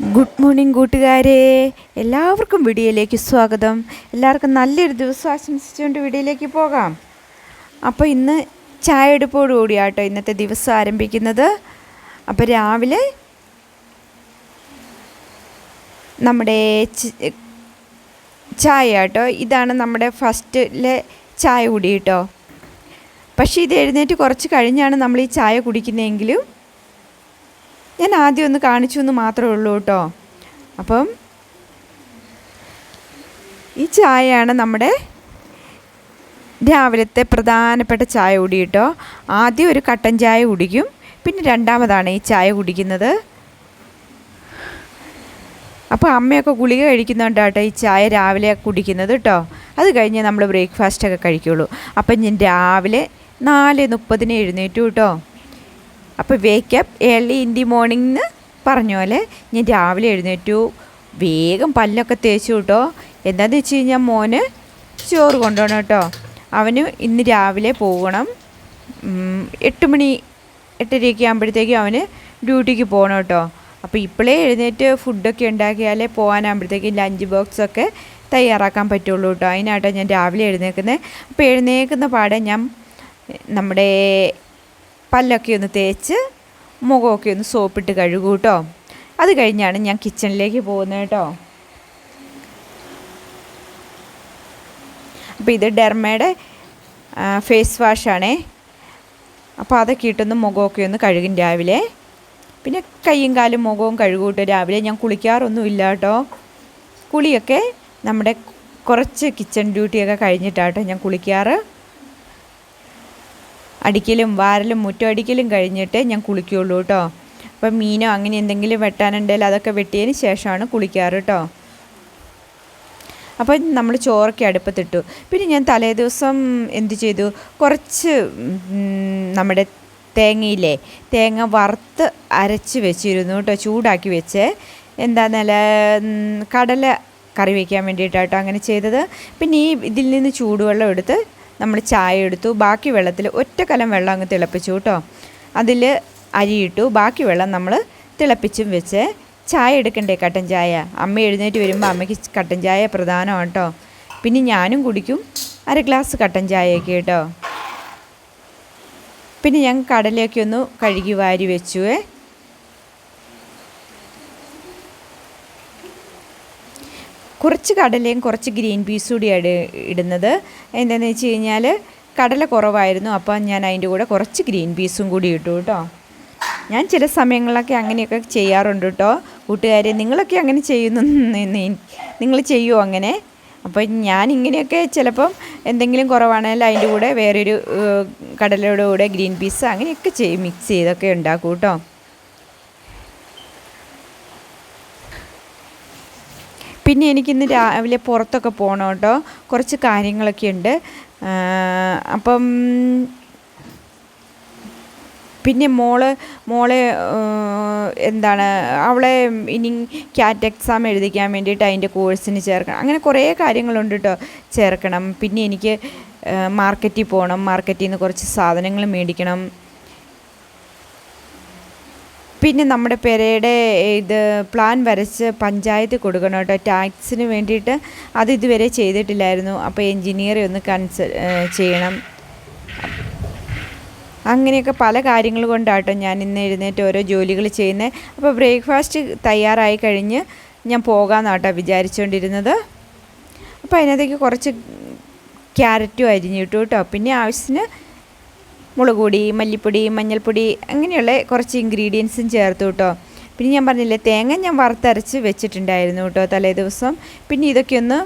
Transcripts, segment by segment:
Good morning കൂട്ടുകാരെ. എല്ലാവർക്കും വീഡിയോയിലേക്ക് സ്വാഗതം. എല്ലാവർക്കും നല്ലൊരു ദിവസം ആശംസിച്ചുകൊണ്ട് വീഡിയോയിലേക്ക് പോകാം. അപ്പോൾ ഇന്ന് ചായ എടുപ്പോടുകൂടിയാട്ടോ ഇന്നത്തെ ദിവസം ആരംഭിക്കുന്നത്. അപ്പോൾ രാവിലെ നമ്മുടെ ചായ കേട്ടോ ഇതാണ് നമ്മുടെ ഫസ്റ്റിലെ ചായ കുടി കേട്ടോ. പക്ഷേ ഇത് എഴുന്നേറ്റ് കുറച്ച് കഴിഞ്ഞാണ് നമ്മൾ ഈ ചായ കുടിക്കുന്നതെങ്കിലും ഞാൻ ആദ്യം ഒന്ന് കാണിച്ചു എന്ന് മാത്രമേ ഉള്ളൂ കേട്ടോ. അപ്പം ഈ ചായയാണ് നമ്മുടെ രാവിലത്തെ പ്രധാനപ്പെട്ട ചായ കുടി കേട്ടോ. ആദ്യം ഒരു കട്ടൻ ചായ കുടിക്കും പിന്നെ രണ്ടാമതാണ് ഈ ചായ കുടിക്കുന്നത്. അപ്പോൾ അമ്മയൊക്കെ ഗുളിക കഴിക്കുന്നുണ്ടാട്ടോ ഈ ചായ രാവിലെ കുടിക്കുന്നത് കേട്ടോ. അത് കഴിഞ്ഞ് നമ്മൾ ബ്രേക്ക്ഫാസ്റ്റൊക്കെ കഴിക്കുള്ളൂ. അപ്പം ഞാൻ രാവിലെ നാല് മുപ്പതിന് എഴുന്നേറ്റു കേട്ടോ. അപ്പോൾ wake up early in the morning എന്ന് പറഞ്ഞ പോലെ ഞാൻ രാവിലെ എഴുന്നേറ്റു. വേഗം പല്ലൊക്കെ തേച്ചു കേട്ടോ എന്താണെന്ന് വെച്ച് കഴിഞ്ഞാൽ മോന് ചോറ് കൊണ്ടുപോകണം കേട്ടോ. അവന് ഇന്ന് രാവിലെ പോകണം. എട്ട് മണി എട്ടരയൊക്കെ ആകുമ്പോഴത്തേക്കും അവന് ഡ്യൂട്ടിക്ക് പോകണം കേട്ടോ അപ്പോൾ ഇപ്പോഴേ എഴുന്നേറ്റ് ഫുഡൊക്കെ ഉണ്ടാക്കിയാലേ പോകാനാകുമ്പോഴത്തേക്കും ലഞ്ച് ബോക്സൊക്കെ തയ്യാറാക്കാൻ പറ്റുള്ളൂ കേട്ടോ അതിനായിട്ടാണ് ഞാൻ രാവിലെ എഴുന്നേക്കുന്നത് അപ്പോൾ എഴുന്നേക്കുന്ന പാടെ ഞാൻ നമ്മുടെ പല്ലൊക്കെ ഒന്ന് തേച്ച് മുഖമൊക്കെ ഒന്ന് സോപ്പിട്ട് കഴുകും കേട്ടോ അത് കഴിഞ്ഞാണ് ഞാൻ കിച്ചണിലേക്ക് പോകുന്നത് കേട്ടോ. അപ്പോൾ ഇത് ഡെർമയുടെ ഫേസ് വാഷാണേ അപ്പോൾ അതൊക്കെ ഇട്ടൊന്ന് മുഖമൊക്കെ ഒന്ന് കഴുകും രാവിലെ. പിന്നെ കൈയും കാലും മുഖവും കഴുകും കേട്ടോ. രാവിലെ ഞാൻ കുളിക്കാറൊന്നും ഇല്ല കേട്ടോ. കുളിയൊക്കെ നമ്മുടെ കുറച്ച് കിച്ചൺ ഡ്യൂട്ടിയൊക്കെ കഴിഞ്ഞിട്ടാട്ടോ ഞാൻ കുളിക്കാറ്. അടിക്കലും വാരലും മുറ്റം അടിക്കലും കഴിഞ്ഞിട്ട് ഞാൻ കുളിക്കുകയുള്ളൂ കേട്ടോ അപ്പം മീനോ അങ്ങനെ എന്തെങ്കിലും വെട്ടാനുണ്ടെങ്കിൽ അതൊക്കെ വെട്ടിയതിന് ശേഷമാണ് കുളിക്കാറ് കേട്ടോ അപ്പം നമ്മൾ ചോറൊക്കെ അടുപ്പത്തിട്ടു. പിന്നെ ഞാൻ തലേ ദിവസം എന്ത് ചെയ്തു? കുറച്ച് നമ്മുടെ തേങ്ങയില്ലേ തേങ്ങ വറുത്ത് അരച്ച് വെച്ചിരുന്നു കേട്ടോ ചൂടാക്കി വെച്ച്. എന്താന്നല്ല കടല കറി വയ്ക്കാൻ വേണ്ടിയിട്ടാട്ടോ അങ്ങനെ ചെയ്തത്. പിന്നെ ഈ ഇതിൽ നിന്ന് ചൂടുവെള്ളം എടുത്ത് നമ്മൾ ചായ എടുത്തു. ബാക്കി വെള്ളത്തിൽ ഒറ്റ കലം വെള്ളം അങ്ങ് തിളപ്പിച്ചു കേട്ടോ. അതിൽ അരിയിട്ടു. ബാക്കി വെള്ളം നമ്മൾ തിളപ്പിച്ചും വെച്ച് ചായ എടുക്കണ്ടേ കട്ടൻ ചായ? അമ്മ എഴുന്നേറ്റ് വരുമ്പോൾ അമ്മയ്ക്ക് കട്ടൻ ചായ പ്രധാനമാണ് കേട്ടോ. പിന്നെ ഞാനും കുടിക്കും. അര ഗ്ലാസ് കട്ടൻ ചായയൊക്കെ കേട്ടോ. പിന്നെ ഞാൻ കടലയൊക്കെ ഒന്ന് കഴുകി വാരി വെച്ചുവേ. കുറച്ച് കടലയും കുറച്ച് ഗ്രീൻ പീസും കൂടിയാണ് ഇടുന്നത്. എന്താണെന്ന് വെച്ച് കഴിഞ്ഞാൽ കടല കുറവായിരുന്നു. അപ്പോൾ ഞാൻ അതിന്റെ കൂടെ കുറച്ച് ഗ്രീൻ പീസും കൂടി ഇട്ടു കേട്ടോ ഞാൻ ചില സമയങ്ങളിലൊക്കെ അങ്ങനെയൊക്കെ ചെയ്യാറുണ്ട് കേട്ടോ കൂട്ടുകാരെ നിങ്ങളൊക്കെ അങ്ങനെ ചെയ്യുന്നു നിങ്ങൾ ചെയ്യുമോ അങ്ങനെ? അപ്പോൾ ഞാൻ ഇങ്ങനെയൊക്കെ ചിലപ്പം എന്തെങ്കിലും കുറവാണെങ്കിൽ അതിന്റെ കൂടെ വേറൊരു കടലയുടെ കൂടെ ഗ്രീൻ പീസ് അങ്ങനെയൊക്കെ ചെയ്യും മിക്സ് ചെയ്തൊക്കെ ഉണ്ടാക്കും കേട്ടോ പിന്നെ എനിക്കിന്ന് രാവിലെ പുറത്തൊക്കെ പോകണം കേട്ടോ. കുറച്ച് കാര്യങ്ങളൊക്കെ ഉണ്ട്. അപ്പം പിന്നെ മോൾ മോളെ എന്താണ് അവളെ ഇനി ക്യാറ്റ് എക്സാം എഴുതിക്കാൻ വേണ്ടിയിട്ട് അതിന്റെ കോഴ്സിന് ചേർക്കണം. അങ്ങനെ കുറേ കാര്യങ്ങളുണ്ട് കേട്ടോ ചേർക്കണം. പിന്നെ എനിക്ക് മാർക്കറ്റിൽ പോകണം മാർക്കറ്റിൽ നിന്ന് കുറച്ച് സാധനങ്ങൾ മേടിക്കണം. പിന്നെ നമ്മുടെ പെരയുടെ ഇത് പ്ലാൻ വരച്ച് പഞ്ചായത്ത് കൊടുക്കണം കേട്ടോ. ടാക്സിന് വേണ്ടിയിട്ട് അത് ഇതുവരെ ചെയ്തിട്ടില്ലായിരുന്നു. അപ്പോൾ എൻജിനീയറെ ഒന്ന് കൺസൾ ചെയ്യണം. അങ്ങനെയൊക്കെ പല കാര്യങ്ങൾ കൊണ്ടാട്ടോ ഞാൻ ഇന്ന് എഴുന്നേറ്റ് ഓരോ ജോലികൾ ചെയ്യുന്നത് അപ്പോൾ ബ്രേക്ക്ഫാസ്റ്റ് തയ്യാറായി കഴിഞ്ഞ് ഞാൻ പോകാമെന്നാട്ടോ വിചാരിച്ചുകൊണ്ടിരുന്നത്. അപ്പോൾ അതിനകത്തേക്ക് കുറച്ച് ക്യാരറ്റും അരിഞ്ഞിട്ടു കേട്ടോ. പിന്നെ ആവശ്യത്തിന് മുളക് പൊടി മല്ലിപ്പൊടി മഞ്ഞൾപ്പൊടി അങ്ങനെയുള്ള കുറച്ച് ഇൻഗ്രീഡിയൻസും ചേർത്തു കേട്ടോ പിന്നെ ഞാൻ പറഞ്ഞില്ലേ തേങ്ങ ഞാൻ വറുത്തരച്ച് വെച്ചിട്ടുണ്ടായിരുന്നു കേട്ടോ തലേ ദിവസം. പിന്നെ ഇതൊക്കെ ഒന്ന്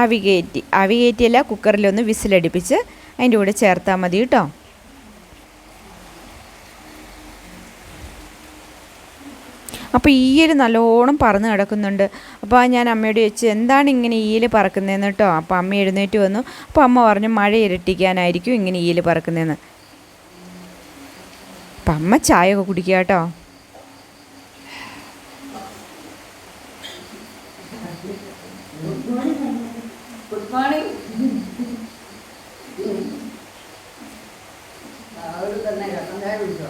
ആവി കയറ്റി ആവി കയറ്റിയല്ല കുക്കറിലൊന്ന് വിസിലടിപ്പിച്ച് അതിന്റെ കൂടെ ചേർത്താൽ മതി കേട്ടോ അപ്പോൾ ഈയൽ നല്ലോണം പറന്ന് കിടക്കുന്നുണ്ട്. അപ്പോൾ ഞാൻ അമ്മയോട് ചോദിച്ചു എന്താണ് ഇങ്ങനെ ഈയൽ പറക്കുന്നതെന്ന് കേട്ടോ അപ്പോൾ അമ്മ എഴുന്നേറ്റ് വന്നു. അപ്പോൾ അമ്മ പറഞ്ഞു മഴ ഇരട്ടിക്കാനായിരിക്കും ഇങ്ങനെ ഈയൽ പറക്കുന്നതെന്ന് അപ്പം അമ്മ ചായ ഒക്കെ കുടിക്കുക കേട്ടോ ഗുഡ് മോർണിംഗ് രാവിലെ തന്നെ കട്ടൻ ചായ കുടിച്ചോ?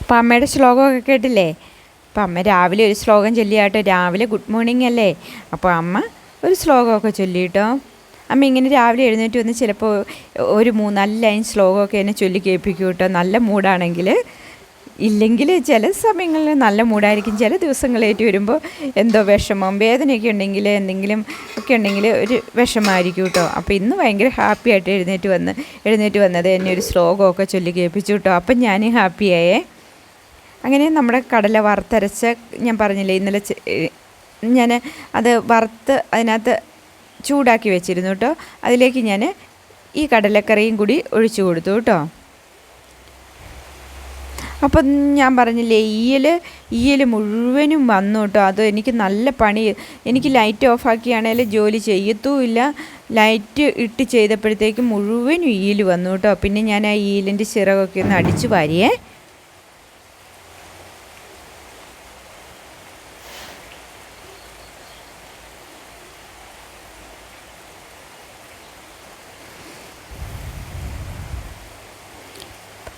അപ്പം അമ്മയുടെ ശ്ലോകമൊക്കെ കേട്ടില്ലേ? അപ്പം അമ്മ രാവിലെ ഒരു ശ്ലോകം ചൊല്ലിയാട്ടോ. രാവിലെ ഗുഡ് മോർണിംഗ് അല്ലേ? അപ്പോൾ അമ്മ ഒരു ശ്ലോകമൊക്കെ ചൊല്ലിയിട്ടോ അമ്മ ഇങ്ങനെ രാവിലെ എഴുന്നേറ്റ് വന്ന് ചിലപ്പോൾ ഒരു മൂന്നാൽ ലൈൻ ശ്ലോകമൊക്കെ എന്നെ ചൊല്ലി കേൾപ്പിക്കും കേട്ടോ നല്ല മൂഡാണെങ്കിൽ ഇല്ലെങ്കിൽ ചില സമയങ്ങളിൽ നല്ല മൂടായിരിക്കും ചില ദിവസങ്ങളേറ്റ് വരുമ്പോൾ എന്തോ വിഷമം വേദനയൊക്കെ ഉണ്ടെങ്കിൽ എന്തെങ്കിലും ഒക്കെ ഉണ്ടെങ്കിൽ ഒരു വിഷമമായിരിക്കും കേട്ടോ. അപ്പോൾ ഇന്ന് ഭയങ്കര ഹാപ്പി ആയിട്ട് എഴുന്നേറ്റ് വന്ന് എഴുന്നേറ്റ് വന്നത് എന്നെ ഒരു ശ്ലോകമൊക്കെ ചൊല്ലി കേൾപ്പിച്ചു കേട്ടോ. അപ്പം ഞാൻ ഹാപ്പിയായേ അങ്ങനെ നമ്മുടെ കടല വറുത്തരച്ച ഞാൻ പറഞ്ഞില്ലേ ഇന്നലെ ഞാൻ അത് വറുത്ത് അതിനകത്ത് ചൂടാക്കി വെച്ചിരുന്നു കേട്ടോ. അതിലേക്ക് ഞാൻ ഈ കടലക്കറിയും കൂടി ഒഴിച്ചു കൊടുത്തു കേട്ടോ. അപ്പം ഞാൻ പറഞ്ഞില്ലേ ഈയൽ ഈയൽ മുഴുവനും വന്നു കേട്ടോ അത് എനിക്ക് നല്ല പണി. എനിക്ക് ലൈറ്റ് ഓഫ് ആക്കിയാണെങ്കിൽ ജോലി ചെയ്യത്തുമില്ല ലൈറ്റ് ഇട്ട് ചെയ്തപ്പോഴത്തേക്ക് മുഴുവനും ഈയൽ വന്നു കേട്ടോ പിന്നെ ഞാൻ ആ ഈലിന്റെ ചിറകൊക്കെ ഒന്ന് അടിച്ചു വാരിയേ.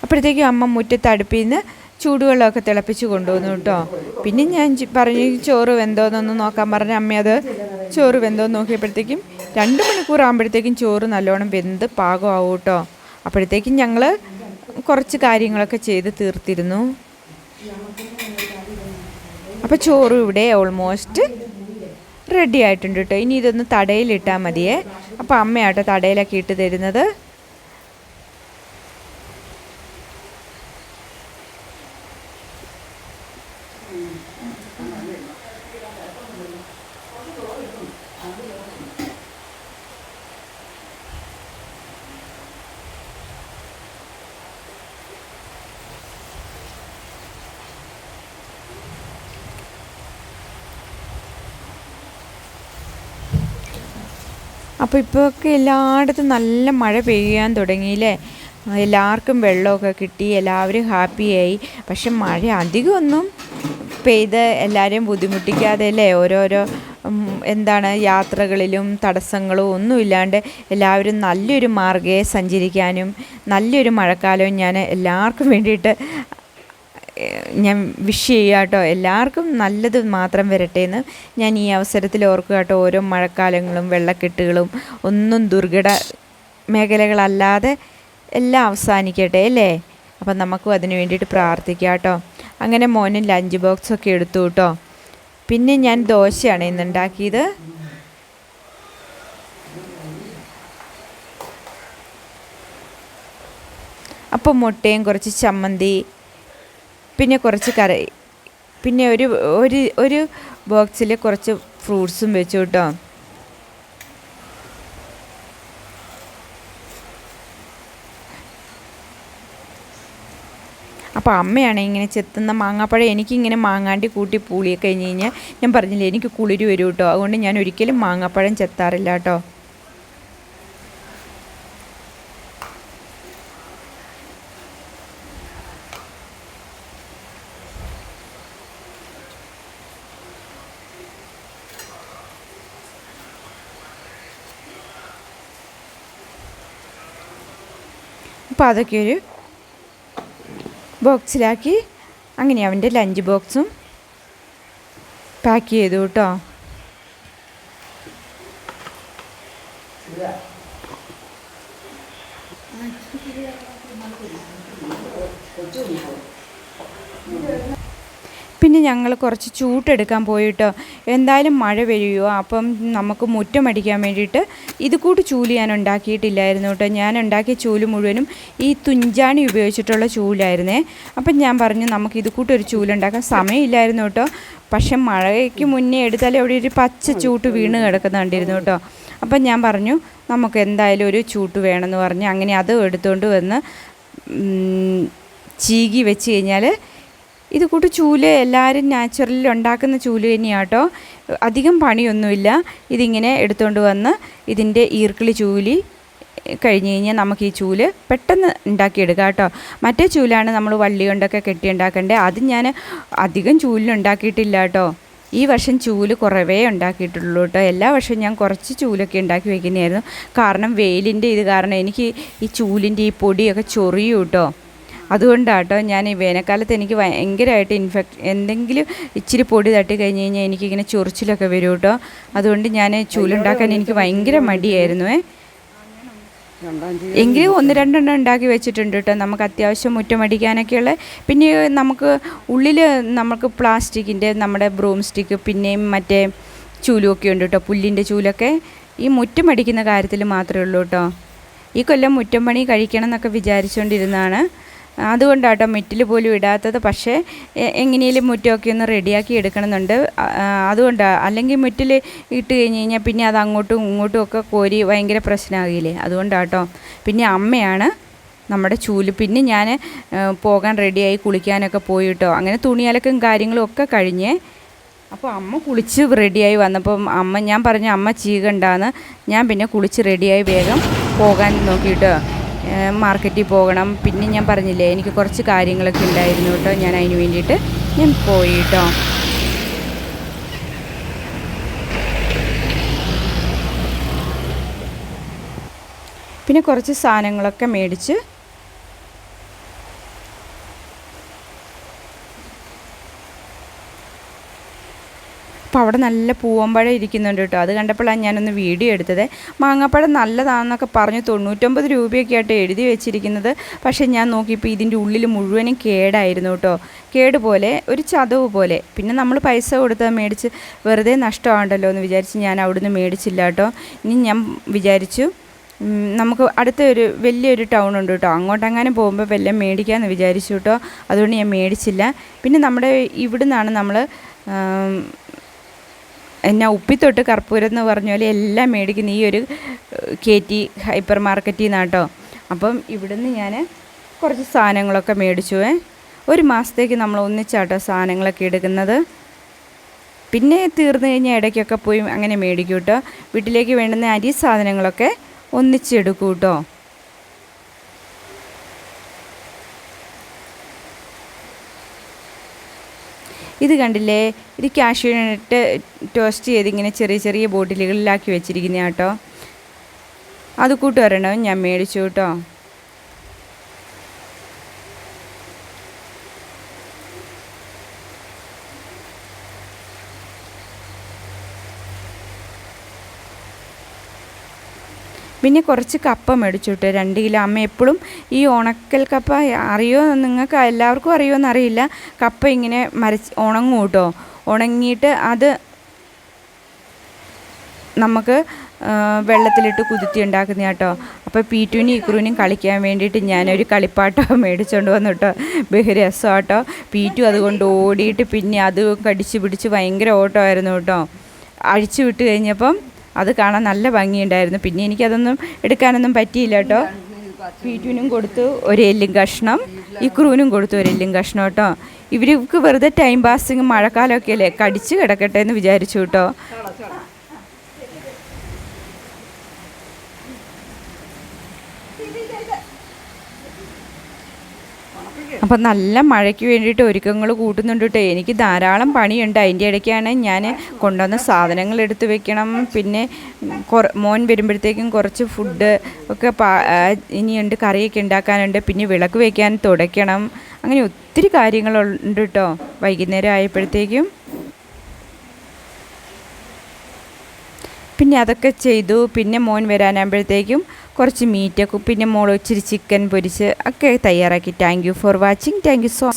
അപ്പോഴത്തേക്കും അമ്മ മുറ്റത്ത് അടുപ്പിൽ നിന്ന് ചൂടുവെള്ളമൊക്കെ തിളപ്പിച്ച് കൊണ്ടുവന്നു കേട്ടോ. പിന്നെ ഞാൻ പറഞ്ഞു ചോറ് വെന്തോന്നൊന്ന് നോക്കാൻ പറഞ്ഞ അമ്മ അത് ചോറ് വെന്തോന്ന് നോക്കിയപ്പോഴത്തേക്കും രണ്ട് മണിക്കൂർ ആകുമ്പോഴത്തേക്കും ചോറ് നല്ലോണം വെന്ത് പാകമാവും കേട്ടോ. അപ്പോഴത്തേക്കും ഞങ്ങൾ കുറച്ച് കാര്യങ്ങളൊക്കെ ചെയ്ത് തീർത്തിരുന്നു. അപ്പോൾ ചോറ് ഇവിടെ ഓൾമോസ്റ്റ് റെഡി ആയിട്ടുണ്ട് കേട്ടോ. ഇനി ഇതൊന്ന് തടയിലിട്ടാൽ മതിയേ. അപ്പോൾ അമ്മയാട്ടോ തടയിലൊക്കെ ഇട്ട് തരുന്നത്. അപ്പോൾ ഇപ്പോഴൊക്കെ എല്ലായിടത്തും നല്ല മഴ പെയ്യാൻ തുടങ്ങിയില്ലേ? എല്ലാവർക്കും വെള്ളമൊക്കെ കിട്ടി എല്ലാവരും ഹാപ്പിയായി. പക്ഷെ മഴ അധികമൊന്നും പെയ്ത് എല്ലാവരെയും ബുദ്ധിമുട്ടിക്കാതെ അല്ലേ ഓരോരോ എന്താണ് യാത്രകളിലും തടസ്സങ്ങളും ഒന്നും ഇല്ലാണ്ട് എല്ലാവരും നല്ലൊരു മാർഗയെ സഞ്ചരിക്കാനും നല്ലൊരു മഴക്കാലവും ഞാൻ എല്ലാവർക്കും വേണ്ടിയിട്ട് ഞാൻ വിഷ് ചെയ്യുക കേട്ടോ. എല്ലാവർക്കും നല്ലത് മാത്രം വരട്ടെ എന്ന് ഞാൻ ഈ അവസരത്തിൽ ഓർക്കുക കേട്ടോ. ഓരോ മഴക്കാലങ്ങളും വെള്ളക്കെട്ടുകളും ഒന്നും ദുർഘട മേഖലകളല്ലാതെ എല്ലാം അവസാനിക്കട്ടെ അല്ലേ? അപ്പം നമുക്കും അതിന് വേണ്ടിയിട്ട് പ്രാർത്ഥിക്കാം കേട്ടോ. അങ്ങനെ മോന് ലഞ്ച് ബോക്സൊക്കെ എടുത്തു കേട്ടോ പിന്നെ ഞാൻ ദോശയാണ് ഇന്ന് ഉണ്ടാക്കിയത്. അപ്പം മുട്ടയും കുറച്ച് ചമ്മന്തി പിന്നെ കുറച്ച് കറി പിന്നെ ഒരു ഒരു ഒരു ബോക്സിൽ കുറച്ച് ഫ്രൂട്ട്സും വെച്ചു കേട്ടോ അപ്പോൾ അമ്മയാണ് ഇങ്ങനെ ചെത്തുന്ന മാങ്ങാപ്പഴം എനിക്കിങ്ങനെ മാങ്ങാണ്ടി കൂട്ടി പൂളിയൊക്കെ കഴിഞ്ഞ് കഴിഞ്ഞാൽ ഞാൻ പറഞ്ഞില്ലേ എനിക്ക് കുളിര് വരും കേട്ടോ അതുകൊണ്ട് ഞാൻ ഒരിക്കലും മാങ്ങാപ്പഴം ചെത്താറില്ല കേട്ടോ അപ്പോൾ അതൊക്കെ ഒരു ബോക്സിലാക്കി അങ്ങനെ അവന്റെ ലഞ്ച് ബോക്സും പാക്ക് ചെയ്തു കേട്ടോ. പിന്നെ ഞങ്ങൾ കുറച്ച് ചൂട്ടെടുക്കാൻ പോയിട്ടോ എന്തായാലും മഴ പെയ്യുമോ അപ്പം നമുക്ക് മുറ്റമടിക്കാൻ വേണ്ടിയിട്ട് ഇത് കൂട്ട് ചൂൽ ഞാൻ ഉണ്ടാക്കിയിട്ടില്ലായിരുന്നു കേട്ടോ. ഞാൻ ഉണ്ടാക്കിയ ചൂൽ മുഴുവനും ഈ തുഞ്ചാണി ഉപയോഗിച്ചിട്ടുള്ള ചൂലായിരുന്നേ. അപ്പം ഞാൻ പറഞ്ഞു നമുക്ക് ഇത് കൂട്ടൊരു ചൂലുണ്ടാക്കാൻ സമയമില്ലായിരുന്നു കേട്ടോ. പക്ഷെ മഴയ്ക്ക് മുന്നേ എടുത്താൽ അവിടെ ഒരു പച്ച ചൂട്ട് വീണ് കിടക്കുന്ന കണ്ടിരുന്നു കേട്ടോ. അപ്പം ഞാൻ പറഞ്ഞു നമുക്ക് എന്തായാലും ഒരു ചൂട്ട് വേണമെന്ന് പറഞ്ഞ് അങ്ങനെ അത് എടുത്തുകൊണ്ട് വന്ന് ചീകി വെച്ച് കഴിഞ്ഞാൽ ഇത് കൂട്ട് ചൂൽ എല്ലാവരും നാച്ചുറലിൽ ഉണ്ടാക്കുന്ന ചൂൽ തന്നെയാണ് കേട്ടോ അധികം പണിയൊന്നുമില്ല. ഇതിങ്ങനെ എടുത്തുകൊണ്ട് വന്ന് ഇതിന്റെ ഈർക്കിളി ചൂലി കഴിഞ്ഞ് കഴിഞ്ഞാൽ നമുക്ക് ഈ ചൂൽ പെട്ടെന്ന് ഉണ്ടാക്കിയെടുക്കാം കേട്ടോ. മറ്റേ ചൂലാണ് നമ്മൾ വള്ളി കൊണ്ടൊക്കെ കെട്ടി ഉണ്ടാക്കേണ്ടത് അത് ഞാൻ അധികം ചൂലിനുണ്ടാക്കിയിട്ടില്ല കേട്ടോ. ഈ വർഷം ചൂൽ കുറവേ ഉണ്ടാക്കിയിട്ടുള്ളൂ കേട്ടോ. എല്ലാ വർഷവും ഞാൻ കുറച്ച് ചൂലൊക്കെ ഉണ്ടാക്കി വയ്ക്കുന്നതായിരുന്നു കാരണം വെയിലിന്റെ ഇത് കാരണം എനിക്ക് ഈ ചൂലിന്റെ ഈ പൊടിയൊക്കെ ചൊറിയും കേട്ടോ. അതുകൊണ്ടാട്ടോ ഞാൻ ഈ വേനൽക്കാലത്ത് എനിക്ക് ഭയങ്കരമായിട്ട് ഇൻഫെക്ട് എന്തെങ്കിലും ഇച്ചിരി പൊടി തട്ടി കഴിഞ്ഞ് കഴിഞ്ഞാൽ എനിക്കിങ്ങനെ ചൊറിച്ചിലൊക്കെ വരും കേട്ടോ. അതുകൊണ്ട് ഞാൻ ചൂലുണ്ടാക്കാൻ എനിക്ക് ഭയങ്കര മടിയായിരുന്നു എങ്കിലും ഒന്ന് രണ്ടെണ്ണം ഉണ്ടാക്കി വെച്ചിട്ടുണ്ട് കേട്ടോ. നമുക്ക് അത്യാവശ്യം മുറ്റമടിക്കാനൊക്കെയുള്ള പിന്നെ നമുക്ക് ഉള്ളിൽ നമുക്ക് പ്ലാസ്റ്റിക്കിന്റെ നമ്മുടെ ബ്രൂം സ്റ്റിക്ക് പിന്നെയും മറ്റേ ചൂലുമൊക്കെ ഉണ്ട് കേട്ടോ. പുല്ലിന്റെ ചൂലൊക്കെ ഈ മുറ്റമടിക്കുന്ന കാര്യത്തിൽ മാത്രമേ ഉള്ളൂ കേട്ടോ. ഈ കൊല്ലം മുറ്റം പണി കഴിക്കണം എന്നൊക്കെ വിചാരിച്ചുകൊണ്ടിരുന്നതാണ് അതുകൊണ്ടാട്ടോ മുറ്റിൽ പോലും ഇടാത്തത്. പക്ഷേ എങ്ങനെയും മുറ്റമൊക്കെ ഒന്ന് റെഡിയാക്കി എടുക്കണമെന്നുണ്ട്. അതുകൊണ്ടാണ് അല്ലെങ്കിൽ മുറ്റിൽ ഇട്ട് കഴിഞ്ഞ് കഴിഞ്ഞാൽ പിന്നെ അത് അങ്ങോട്ടും ഇങ്ങോട്ടും ഒക്കെ കോരി ഭയങ്കര പ്രശ്നമാകില്ലേ? അതുകൊണ്ടാട്ടോ. പിന്നെ അമ്മയാണ് നമ്മുടെ ചൂൽ. പിന്നെ ഞാൻ പോകാൻ റെഡിയായി കുളിക്കാനൊക്കെ പോയിട്ടോ. അങ്ങനെ തുണിയലക്കും കാര്യങ്ങളും ഒക്കെ കഴിഞ്ഞ് അപ്പോൾ അമ്മ കുളിച്ച് റെഡിയായി വന്നപ്പം അമ്മ ഞാൻ പറഞ്ഞു അമ്മ ചീകണ്ടാന്ന്. ഞാൻ പിന്നെ കുളിച്ച് റെഡിയായി വേഗം പോകാൻ നോക്കിയിട്ട്. മാർക്കറ്റിൽ പോകണം. പിന്നെ ഞാൻ പറഞ്ഞില്ലേ എനിക്ക് കുറച്ച് കാര്യങ്ങളൊക്കെ ഉണ്ടായിരുന്നു കേട്ടോ. ഞാൻ അതിന് വേണ്ടിയിട്ട് ഞാൻ പോയി കേട്ടോ പിന്നെ കുറച്ച് സാധനങ്ങളൊക്കെ മേടിച്ച് അപ്പോൾ അവിടെ നല്ല പൂവമ്പഴം ഇരിക്കുന്നുണ്ട് കേട്ടോ. അത് കണ്ടപ്പോഴാണ് ഞാനൊന്ന് വീഡിയോ എടുത്തത്. മാങ്ങാപ്പഴം നല്ലതാണെന്നൊക്കെ പറഞ്ഞു. തൊണ്ണൂറ്റൊമ്പത് രൂപയൊക്കെ ആയിട്ട് എഴുതി വെച്ചിരിക്കുന്നത്. പക്ഷേ ഞാൻ നോക്കിയപ്പോൾ ഇതിന്റെ ഉള്ളിൽ മുഴുവനും കേടായിരുന്നു കേട്ടോ. കേട് പോലെ ഒരു ചതവ് പോലെ. പിന്നെ നമ്മൾ പൈസ കൊടുത്ത് മേടിച്ച് വെറുതെ നഷ്ടമാണ്ടല്ലോ എന്ന് വിചാരിച്ച് ഞാൻ അവിടുന്ന് മേടിച്ചില്ല കേട്ടോ. ഇനി ഞാൻ വിചാരിച്ചു നമുക്ക് അടുത്ത ഒരു വലിയൊരു ടൗൺ ഉണ്ട് കേട്ടോ. അങ്ങോട്ടങ്ങനെ പോകുമ്പോൾ വല്ലതും മേടിക്കാമെന്ന് വിചാരിച്ചു കേട്ടോ. അതുകൊണ്ട് ഞാൻ മേടിച്ചില്ല. പിന്നെ നമ്മുടെ ഇവിടുന്നാണ് നമ്മൾ എന്നാ ഉപ്പിത്തൊട്ട് കർപ്പൂരം എന്ന് പറഞ്ഞ പോലെ എല്ലാം മേടിക്കുന്ന ഈ ഒരു കെ ടി ഹൈപ്പർ മാർക്കറ്റിൽ നിന്നാണ് കേട്ടോ അപ്പം ഇവിടുന്ന് ഞാൻ കുറച്ച് സാധനങ്ങളൊക്കെ മേടിച്ചു. ഒരു മാസത്തേക്ക് നമ്മൾ ഒന്നിച്ചാട്ടോ സാധനങ്ങളൊക്കെ എടുക്കുന്നത്. പിന്നെ തീർന്നു കഴിഞ്ഞാൽ ഇടയ്ക്കൊക്കെ പോയി അങ്ങനെ മേടിക്കും കേട്ടോ വീട്ടിലേക്ക് വേണ്ടുന്ന അരി സാധനങ്ങളൊക്കെ ഒന്നിച്ചെടുക്കും കേട്ടോ ഇത് കണ്ടില്ലേ? ഇത് കാഷ്യൂനട്ട് ടോസ്റ്റ് ചെയ്ത് ഇങ്ങനെ ചെറിയ ചെറിയ ബോട്ടിലുകളിലാക്കി വെച്ചിരിക്കുന്ന കേട്ടോ അത് കൂട്ടുവരണം ഞാൻ മേടിച്ചു കേട്ടോ പിന്നെ കുറച്ച് കപ്പ മേടിച്ചിട്ട് രണ്ട് കിലോ. അമ്മ എപ്പോഴും ഈ ഉണക്കൽ കപ്പ അറിയോ? നിങ്ങൾക്ക് എല്ലാവർക്കും അറിയുമോ അറിയില്ല. കപ്പ ഇങ്ങനെ മരച്ച് ഉണങ്ങും കേട്ടോ. ഉണങ്ങിയിട്ട് അത് നമുക്ക് വെള്ളത്തിലിട്ട് കുതിത്തി ഉണ്ടാക്കുന്ന കേട്ടോ. അപ്പോൾ പീറ്റുവിനും ഇക്രൂനും കളിക്കാൻ വേണ്ടിയിട്ട് ഞാനൊരു കളിപ്പാട്ടോ മേടിച്ചുകൊണ്ട് വന്നു കേട്ടോ. ബഹുരസം കേട്ടോ പീറ്റു അതുകൊണ്ട് ഓടിയിട്ട് പിന്നെ അത് കടിച്ചു പിടിച്ച് ഭയങ്കര ഓട്ടമായിരുന്നു കേട്ടോ. അഴിച്ചു വിട്ട് കഴിഞ്ഞപ്പം അത് കാണാൻ നല്ല ഭംഗിയുണ്ടായിരുന്നു. പിന്നെ എനിക്കതൊന്നും എടുക്കാനൊന്നും പറ്റിയില്ല കേട്ടോ. പീറ്റുവിനും കൊടുത്തു ഒരു എല്ലും കഷ്ണം. ഇക്രൂവിനും കൊടുത്തു ഒരു എല്ലും കഷ്ണം കേട്ടോ. ഇവർക്ക് വെറുതെ ടൈം പാസിങ് മഴക്കാലമൊക്കെ അല്ലേ? കടിച്ച് കിടക്കട്ടെ എന്ന് വിചാരിച്ചു കേട്ടോ. അപ്പം നല്ല മഴയ്ക്ക് വേണ്ടിയിട്ട് ഒരുക്കങ്ങൾ കൂട്ടുന്നുണ്ട് കേട്ടോ. എനിക്ക് ധാരാളം പണിയുണ്ട്. അതിന്റെ ഇടയ്ക്കാണ് ഞാൻ കൊണ്ടുവന്ന സാധനങ്ങൾ എടുത്ത് വെക്കണം. പിന്നെ മോൻ വരുമ്പോഴത്തേക്കും കുറച്ച് ഫുഡ് ഒക്കെ ഇനിയുണ്ട് കറിയൊക്കെ ഉണ്ടാക്കാനുണ്ട്. പിന്നെ വിളക്ക് വയ്ക്കാൻ തുടയ്ക്കണം. അങ്ങനെ ഒത്തിരി കാര്യങ്ങളുണ്ട് കേട്ടോ. വൈകുന്നേരം ആയപ്പോഴത്തേക്കും. പിന്നെ അതൊക്കെ ചെയ്തു. പിന്നെ മോൻ വരാനാകുമ്പോഴത്തേക്കും കുറച്ച് മീറ്റൊക്കെ പിന്നെ മോൾ ഇച്ചിരി ചിക്കൻ പൊരിച്ച് ഒക്കെ തയ്യാറാക്കി. Thank you for watching thank you so